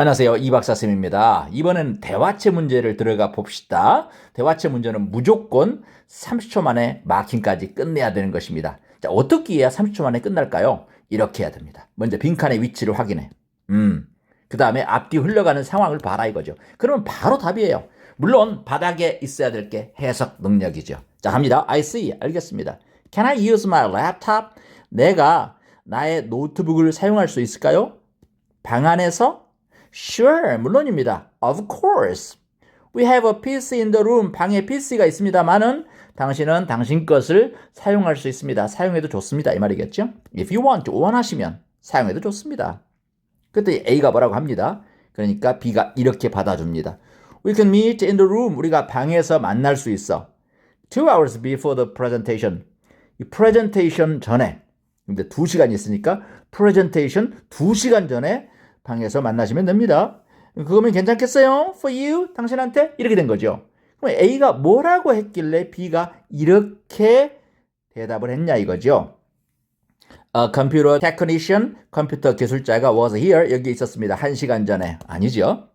안녕하세요. 이박사쌤입니다. 이번엔 대화체 문제를 들어가 봅시다. 대화체 문제는 무조건 30초 만에 마킹까지 끝내야 되는 것입니다. 자, 어떻게 해야 30초 만에 끝날까요? 이렇게 해야 됩니다. 먼저 빈칸의 위치를 확인해. 음. 그 다음에 앞뒤 흘러가는 상황을 봐라 이거죠. 그러면 바로 답이에요. 물론 바닥에 있어야 될 게 해석 능력이죠. 자, 갑니다. I see. 알겠습니다. Can I use my laptop? 내가 나의 노트북을 사용할 수 있을까요? 방 안에서? Sure, 물론입니다. Of course. We have a PC in the room. 방에 PC가 있습니다만은 당신은 당신 것을 사용할 수 있습니다. 사용해도 좋습니다. 이 말이겠죠? If you want, 원하시면 사용해도 좋습니다. 그때 A가 뭐라고 합니다. 그러니까 B가 이렇게 받아줍니다. We can meet in the room. 우리가 방에서 만날 수 있어. Two hours before the presentation. 이 presentation 전에 근데 두 시간 있으니까 presentation 두 시간 전에 방에서 만나시면 됩니다. 그거면 괜찮겠어요? For you? 당신한테? 이렇게 된 거죠. 그럼 A가 뭐라고 했길래 B가 이렇게 대답을 했냐 이거죠. A computer technician, 컴퓨터 기술자가 was here. 여기 있었습니다. 한 시간 전에. 아니죠.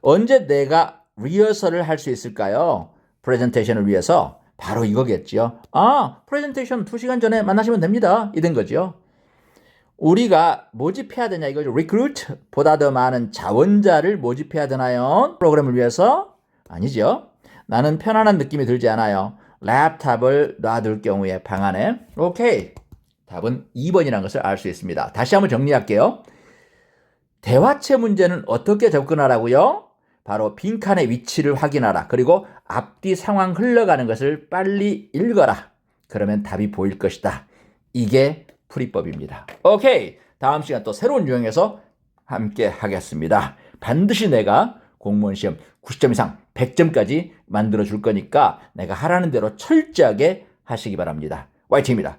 언제 내가 리허설을 할 수 있을까요? 프레젠테이션을 위해서 바로 이거겠죠. 아, 프레젠테이션 2시간 전에 만나시면 됩니다. 이된 거죠. 우리가 모집해야 되냐 이거죠. recruit 보다 더 많은 자원자를 모집해야 되나요? 프로그램을 위해서? 아니죠. 나는 편안한 느낌이 들지 않아요. 랩탑을 놔둘 경우에 방 안에. 오케이. 답은 2번이라는 것을 알 수 있습니다. 다시 한번 정리할게요. 대화체 문제는 어떻게 접근하라고요? 바로 빈칸의 위치를 확인하라. 그리고 앞뒤 상황 흘러가는 것을 빨리 읽어라. 그러면 답이 보일 것이다. 이게 풀이법입니다. 오케이. 다음 시간 또 새로운 유형에서 함께 하겠습니다. 반드시 내가 공무원 시험 90점 이상 100점까지 만들어 줄 거니까 내가 하라는 대로 철저하게 하시기 바랍니다. 화이팅입니다.